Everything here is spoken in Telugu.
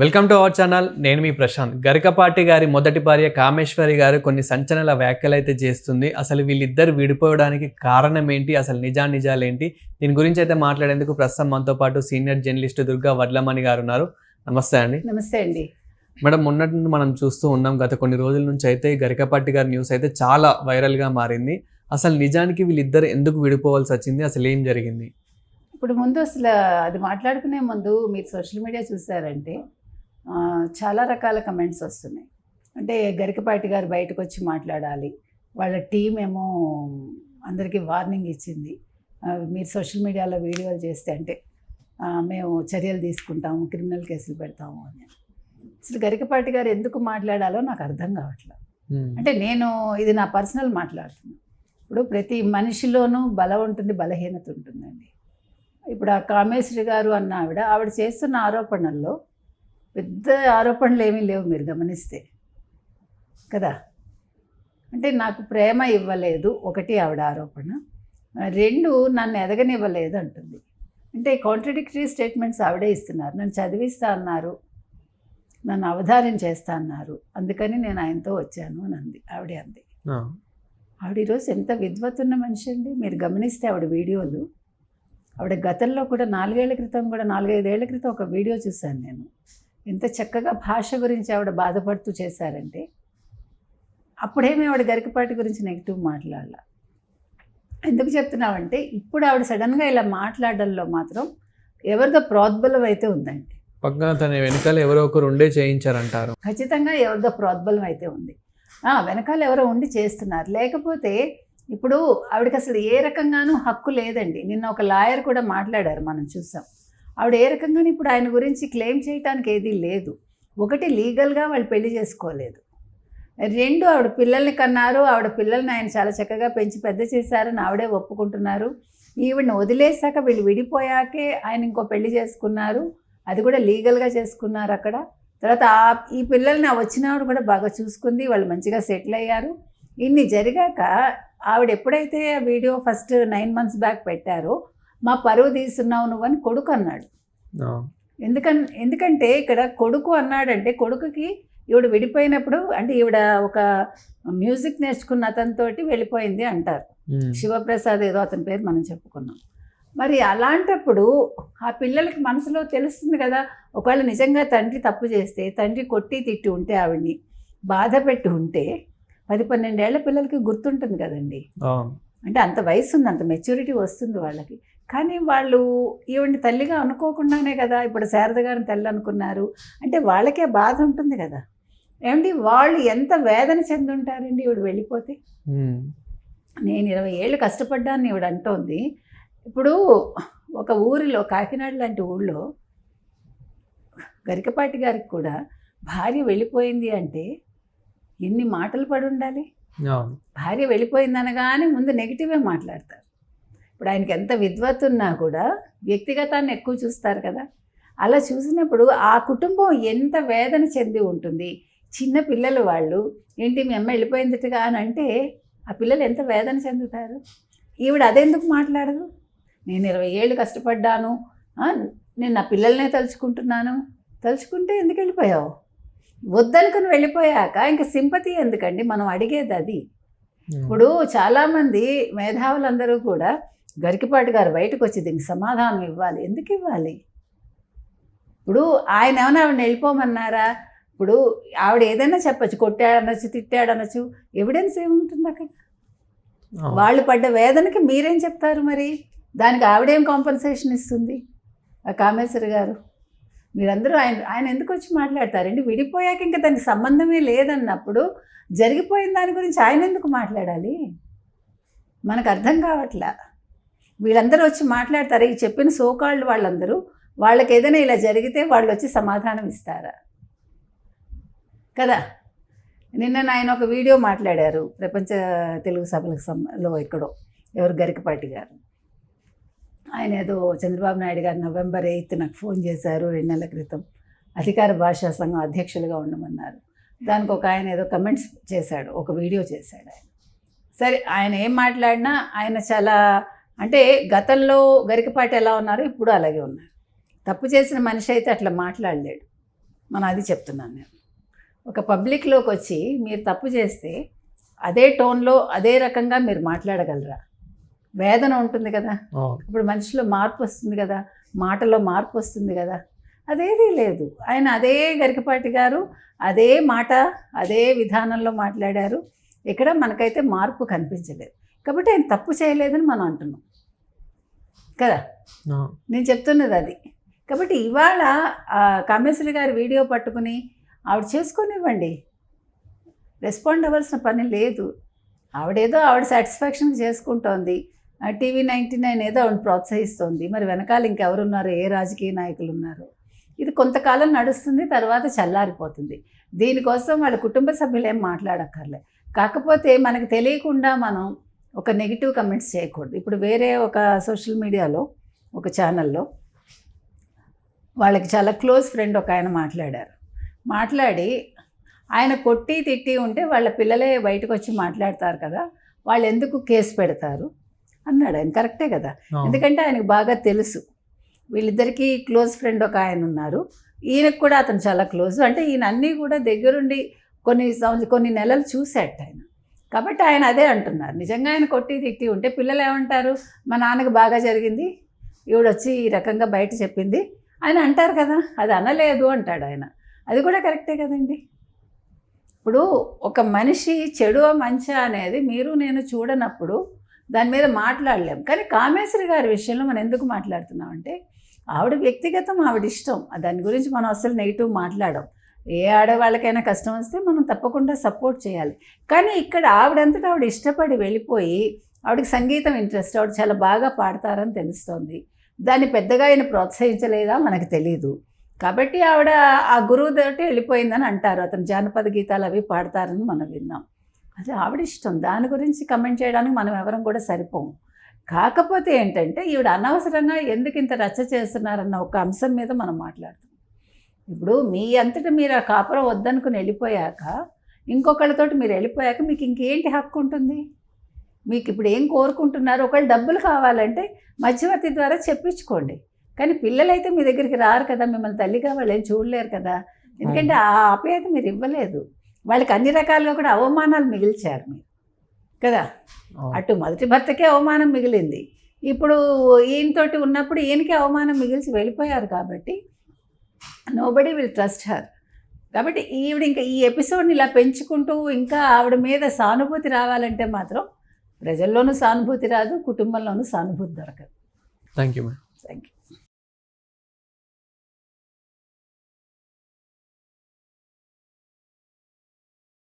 వెల్కమ్ టు అవర్ ఛానల్ నేను మీ ప్రశాంత్. గరికపాటి గారి మొదటి భార్య కామేశ్వరి గారు కొన్ని సంచలన వ్యాఖ్యలు అయితే చేస్తుంది. అసలు వీళ్ళిద్దరు విడిపోవడానికి కారణం ఏంటి? అసలు నిజా నిజాలేంటి దీని గురించి అయితే మాట్లాడేందుకు ప్రస్తుతం మనతో పాటు సీనియర్ జర్నలిస్ట్ దుర్గా వడ్లమణి గారు ఉన్నారు. నమస్తే అండి. నమస్తే అండి. మేడం మొన్నటి నుండి మనం చూస్తూ ఉన్నాం. గత కొన్ని రోజుల నుంచి అయితే గరికపాటి గారి న్యూస్ అయితే చాలా వైరల్గా మారింది. అసలు నిజానికి వీళ్ళిద్దరు ఎందుకు విడిపోవాల్సి వచ్చింది? అసలు ఏం జరిగింది? ఇప్పుడు ముందు అసలు అది మాట్లాడుకునే ముందు మీరు సోషల్ మీడియా చూసారంటే చాలా రకాల కమెంట్స్ వస్తున్నాయి. అంటే గరికపాటి గారు బయటకు వచ్చి మాట్లాడాలి. వాళ్ళ టీం ఏమో అందరికీ వార్నింగ్ ఇచ్చింది. మీరు సోషల్ మీడియాలో వీడియోలు చేస్తే అంటే మేము చర్యలు తీసుకుంటాము క్రిమినల్ కేసులు పెడతాము అని. అసలు గరికపాటి గారు ఎందుకు మాట్లాడాలో నాకు అర్థం కావట్లేదు. ఉమ్, అంటే నేను ఇది నా పర్సనల్ మాట్లాడుతున్నాను ఇప్పుడు ప్రతి మనిషిలోనూ బలం ఉంటుంది బలహీనత ఉంటుందండి. ఇప్పుడు ఆ కామేశ్వరి గారు అన్న ఆవిడ ఆవిడ చేస్తున్న ఆరోపణల్లో పెద్ద ఆరోపణలు ఏమీ లేవు మీరు గమనిస్తే. కదా? అంటే నాకు ప్రేమ ఇవ్వలేదు ఒకటి ఆవిడ ఆరోపణ. రెండు నన్ను ఎదగనివ్వలేదు అంటుంది. అంటే కాంట్రడిక్టరీ స్టేట్మెంట్స్ ఆవిడే ఇస్తున్నారు. నన్ను చదివిస్తా అన్నారు. నన్ను అవధారం చేస్తా అన్నారు. అందుకని నేను ఆయనతో వచ్చాను అని అంది. ఆవిడే అంది. ఆవిడ ఈరోజు ఎంత విద్వత్తున్న మనిషి అండి. మీరు గమనిస్తే ఆవిడ వీడియోలు. ఆవిడ గతంలో కూడా నాలుగేళ్ళ క్రితం కూడా నాలుగైదేళ్ళ క్రితం ఒక వీడియో చూశాను నేను. ఎంత చక్కగా భాష గురించి ఆవిడ బాధపడుతూ చేశారంటే అప్పుడేమీ ఆవిడ గరికపాటి గురించి నెగిటివ్ మాట్లాడాల. ఎందుకు చెప్తున్నామంటే ఇప్పుడు ఆవిడ సడన్గా ఇలా మాట్లాడడంలో మాత్రం ఎవరిదో ప్రోద్బలం అయితే ఉందండి. పక్కన తన వెనకాల ఎవరో ఒకరు ఉండే చేయించారంటారు. ఖచ్చితంగా ఎవరిదో ప్రోద్బలం అయితే ఉంది. వెనకాల ఎవరో ఉండి చేస్తున్నారు. లేకపోతే ఇప్పుడు ఆవిడకి అసలు ఏ రకంగానూ హక్కు లేదండి. నిన్న ఒక లాయర్ కూడా మాట్లాడారు మనం చూసాం. ఆవిడ ఏ రకంగానే ఇప్పుడు ఆయన గురించి క్లెయిమ్ చేయటానికి ఏదీ లేదు. ఒకటి లీగల్గా వాళ్ళు పెళ్ళి చేసుకోలేదు. రెండు ఆవిడ పిల్లల్ని కన్నారు. ఆవిడ పిల్లల్ని ఆయన చాలా చక్కగా పెంచి పెద్ద చేశారని ఆవిడే ఒప్పుకుంటున్నారు. ఈవిడని వదిలేశాక వీళ్ళు విడిపోయాకే ఆయన ఇంకో పెళ్ళి చేసుకున్నారు. అది కూడా లీగల్గా చేసుకున్నారు అక్కడ. తర్వాత ఆ ఈ పిల్లల్ని వచ్చిన వచ్చినవాడు కూడా బాగా చూసుకుంది. వాళ్ళు మంచిగా సెటిల్ అయ్యారు. ఇన్ని జరిగాక ఆవిడ ఎప్పుడైతే ఆ video first nine months back పెట్టారో మా పరువు తీస్తున్నావు నువ్వు అని కొడుకు అన్నాడు. ఎందుకన్ ఎందుకంటే ఇక్కడ కొడుకు అన్నాడంటే కొడుకుకి ఈవిడ విడిపోయినప్పుడు అంటే ఈవిడ ఒక మ్యూజిక్ నేర్చుకున్న అతనితోటి వెళ్ళిపోయింది అంటారు. శివప్రసాద్ ఏదో అతని పేరు మనం చెప్పుకున్నాం. మరి అలాంటప్పుడు ఆ పిల్లలకి మనసులో తెలుస్తుంది కదా ఒకవేళ నిజంగా తండ్రి తప్పు చేస్తే తండ్రి కొట్టి తిట్టి ఉంటే ఆవిడ్ని బాధ పెట్టి ఉంటే పది పన్నెండేళ్ళ పిల్లలకి గుర్తుంటుంది కదండి. అంటే అంత వయసు ఉంది అంత మెచ్యూరిటీ వస్తుంది వాళ్ళకి. కానీ వాళ్ళు ఈవిడ్ని తల్లిగా అనుకోకుండానే కదా ఇప్పుడు శారద గారిని తల్లి అనుకున్నారు. అంటే వాళ్ళకే బాధ ఉంటుంది కదా. ఏమండి? వాళ్ళు ఎంత వేదన చెంది ఉంటారండి ఈవిడ వెళ్ళిపోతే? నేను ఇరవై ఏళ్ళు కష్టపడ్డాను ఈవిడ అంటోంది. ఇప్పుడు ఒక ఊరిలో కాకినాడ లాంటి ఊళ్ళో గరికపాటి గారికి కూడా భార్య వెళ్ళిపోయింది అంటే ఎన్ని మాటలు పడి ఉండాలి భార్య వెళ్ళిపోయింది అనగానే ముందు నెగిటివే మాట్లాడతారు. ఇప్పుడు ఆయనకి ఎంత విద్వత్ ఉన్నా కూడా వ్యక్తిగతాన్ని ఎక్కువ చూస్తారు కదా. అలా చూసినప్పుడు ఆ కుటుంబం ఎంత వేదన చెంది ఉంటుంది. చిన్న పిల్లలు వాళ్ళు ఏంటి మీ అమ్మ వెళ్ళిపోయిందిగా అని అంటే ఆ పిల్లలు ఎంత వేదన చెందుతారు? ఈవిడ అదెందుకు మాట్లాడదు? నేను ఇరవై ఏళ్ళు కష్టపడ్డాను. నేను నా పిల్లల్నే తలుచుకుంటున్నాను. తలుచుకుంటే ఎందుకు వెళ్ళిపోయావు? వద్దనుకుని వెళ్ళిపోయాక ఇంకా సింపతి ఎందుకండి? మనం అడిగేది అది. ఇప్పుడు చాలామంది మేధావులందరూ కూడా గరికిపాటి గారు బయటకు వచ్చి దీనికి సమాధానం ఇవ్వాలి. ఎందుకు ఇవ్వాలి? ఇప్పుడు ఆయన ఏమైనా ఆవిడని వెళ్ళిపోమన్నారా? ఇప్పుడు ఆవిడ ఏదైనా చెప్పచ్చు. కొట్టాడనొచ్చు తిట్టాడనొచ్చు. ఎవిడెన్స్ ఏముంటుంది అక్కడ? వాళ్ళు పడ్డ వేదనకి మీరేం చెప్తారు మరి? దానికి ఆవిడేం కాంపన్సేషన్ ఇస్తుంది? ఆ కామేశ్వరి గారు మీరందరూ ఆయన ఆయన ఎందుకు వచ్చి మాట్లాడతారండి విడిపోయాక ఇంకా దానికి సంబంధమే లేదన్నప్పుడు జరిగిపోయిన దాని గురించి ఆయన ఎందుకు మాట్లాడాలి? మనకు అర్థం కావట్లా. వీళ్ళందరూ వచ్చి మాట్లాడతారు? ఈ చెప్పిన సోకాళ్ళు వాళ్ళందరూ వాళ్ళకి ఏదైనా ఇలా జరిగితే వాళ్ళు వచ్చి సమాధానం ఇస్తారా? కదా? నిన్న ఆయన ఒక వీడియో మాట్లాడారు ప్రపంచ తెలుగు సభలకు సంలో ఎక్కడో ఎవరు గరికపాటి గారు. ఆయన ఏదో చంద్రబాబు నాయుడు గారు నవంబర్ ఎయిత్ నాకు ఫోన్ చేశారు రెండు నెలల క్రితం. అధికార భాషా సంఘం అధ్యక్షులుగా ఉండమన్నారు. దానికి ఒక ఆయన ఏదో కమెంట్స్ చేశాడు ఒక వీడియో చేశాడు ఆయన. సరే ఆయన ఏం మాట్లాడినా ఆయన చాలా అంటే గతంలో గరికపాటి ఎలా ఉన్నారో ఇప్పుడు అలాగే ఉన్నారు. తప్పు చేసిన మనిషి అయితే అట్లా మాట్లాడలేడు. మనం అది చెప్తున్నాను నేను. ఒక పబ్లిక్లోకి వచ్చి మీరు తప్పు చేస్తే అదే టోన్లో అదే రకంగా మీరు మాట్లాడగలరా? వేదన ఉంటుంది కదా. ఇప్పుడు మనిషిలో మార్పు వస్తుంది కదా. మాటలో మార్పు వస్తుంది కదా. అదేదీ లేదు. ఆయన అదే గరికపాటి గారు అదే మాట అదే విధానంలో మాట్లాడారు. ఇక్కడ మనకైతే మార్పు కనిపించలేదు. కాబట్టి ఆయన తప్పు చేయలేదని మనం అంటున్నాం. కదా? నేను చెప్తున్నది అది. కాబట్టి ఇవాళ కామేశ్వరి గారి వీడియో పట్టుకుని ఆవిడ చేసుకొనివ్వండి. రెస్పాండ్ అవ్వాల్సిన పని లేదు. ఆవిడేదో ఆవిడ సాటిస్ఫాక్షన్ చేసుకుంటోంది. టీవీ నైంటీ నైన్ ఏదో ఆవిడ ప్రోత్సహిస్తోంది. మరి వెనకాల ఇంకెవరున్నారు? ఏ రాజకీయ నాయకులు ఉన్నారు ఇది కొంతకాలం నడుస్తుంది తర్వాత చల్లారిపోతుంది. దీనికోసం వాళ్ళ కుటుంబ సభ్యులు ఏం మాట్లాడక్కర్లే. కాకపోతే మనకు తెలియకుండా మనం ఒక నెగిటివ్ కమెంట్స్ చేయకూడదు. ఇప్పుడు వేరే ఒక సోషల్ మీడియాలో ఒక ఛానల్లో వాళ్ళకి చాలా క్లోజ్ ఫ్రెండ్ ఒక ఆయన మాట్లాడారు. మాట్లాడి ఆయన కొట్టి తిట్టి ఉంటే వాళ్ళ పిల్లలే బయటకు వచ్చి మాట్లాడతారు కదా వాళ్ళు ఎందుకు కేసు పెడతారు? అన్నాడు ఆయన. కరెక్టే కదా. ఎందుకంటే ఆయనకు బాగా తెలుసు. వీళ్ళిద్దరికీ క్లోజ్ ఫ్రెండ్ ఒక ఆయన ఉన్నారు. ఈయనకు కూడా అతను చాలా క్లోజ్. అంటే ఈయన అన్నీ కూడా దగ్గరుండి కొన్ని సంవత్సరం కొన్ని నెలలు చూశాట ఆయన. కాబట్టి ఆయన అదే అంటున్నారు. నిజంగా ఆయన కొట్టి తిట్టి ఉంటే పిల్లలు ఏమంటారు? మా నాన్నకి బాగా జరిగింది ఈవిడొచ్చి ఈ రకంగా బయట చెప్పింది. ఆయన అంటారు కదా అది అనలేదు అంటాడు ఆయన. అది కూడా కరెక్టే కదండి. ఇప్పుడు ఒక మనిషి చెడు మంచా అనేది మీరు నేను చూడనప్పుడు దాని మీద మాట్లాడలేం. కానీ కామేశ్వరి గారి విషయంలో మనం ఎందుకు మాట్లాడుతున్నాం అంటే ఆవిడ వ్యక్తిగతం ఆవిడ ఇష్టం. దాని గురించి మనం అసలు నెగిటివ్ మాట్లాడం ఏ ఆడవాళ్ళకైనా కష్టం వస్తే మనం తప్పకుండా సపోర్ట్ చేయాలి. కానీ ఇక్కడ ఆవిడంతటా ఆవిడ ఇష్టపడి వెళ్ళిపోయి ఆవిడకి సంగీతం ఇంట్రెస్ట్ ఆవిడ చాలా బాగా పాడతారని తెలుస్తోంది. దాన్ని పెద్దగా ఆయన ప్రోత్సహించలేదా మనకు తెలియదు కాబట్టి ఆవిడ ఆ గురువు తోటి వెళ్ళిపోయిందని అంటారు. అతను జానపద గీతాలు అవి పాడతారని మనం విన్నాం. అది ఆవిడ ఇష్టం. దాని గురించి కమెంట్ చేయడానికి మనం ఎవరం కూడా సరిపోము కాకపోతే ఏంటంటే ఈవిడ అనవసరంగా ఎందుకు ఇంత రచ్చ చేస్తున్నారన్న ఒక అంశం మీద మనం మాట్లాడుతాం ఇప్పుడు మీ అంతటా మీరు ఆ కాపురం వద్దనుకుని వెళ్ళిపోయాక ఇంకొకళ్ళతోటి మీరు వెళ్ళిపోయాక మీకు ఇంకేంటి హక్కు ఉంటుంది? మీకు ఇప్పుడు ఏం కోరుకుంటున్నారు? ఒకళ్ళు డబ్బులు కావాలంటే మధ్యవర్తి ద్వారా చెప్పించుకోండి. కానీ పిల్లలైతే మీ దగ్గరికి రారు కదా మిమ్మల్ని తల్లిగా వాళ్ళు ఏం చూడలేరు కదా. ఎందుకంటే ఆ ఆప్యాయత మీరు ఇవ్వలేదు. వాళ్ళకి అన్ని రకాలుగా కూడా అవమానాలు మిగిల్చారు మీరు. కదా. అటు మొదటి భర్తకే అవమానం మిగిలింది. ఇప్పుడు ఈయనతోటి ఉన్నప్పుడు ఈయనకే అవమానం మిగిల్చి వెళ్ళిపోయారు కాబట్టి నోబడి విల్ ట్రస్ట్ హర్ కాబట్టి ఈవిడ ఇంకా ఈ ఎపిసోడ్ని ఇలా పెంచుకుంటూ ఇంకా ఆవిడ మీద సానుభూతి రావాలంటే మాత్రం ప్రజల్లోనూ సానుభూతి రాదు కుటుంబంలోనూ సానుభూతి దొరకదు. Thank you thank you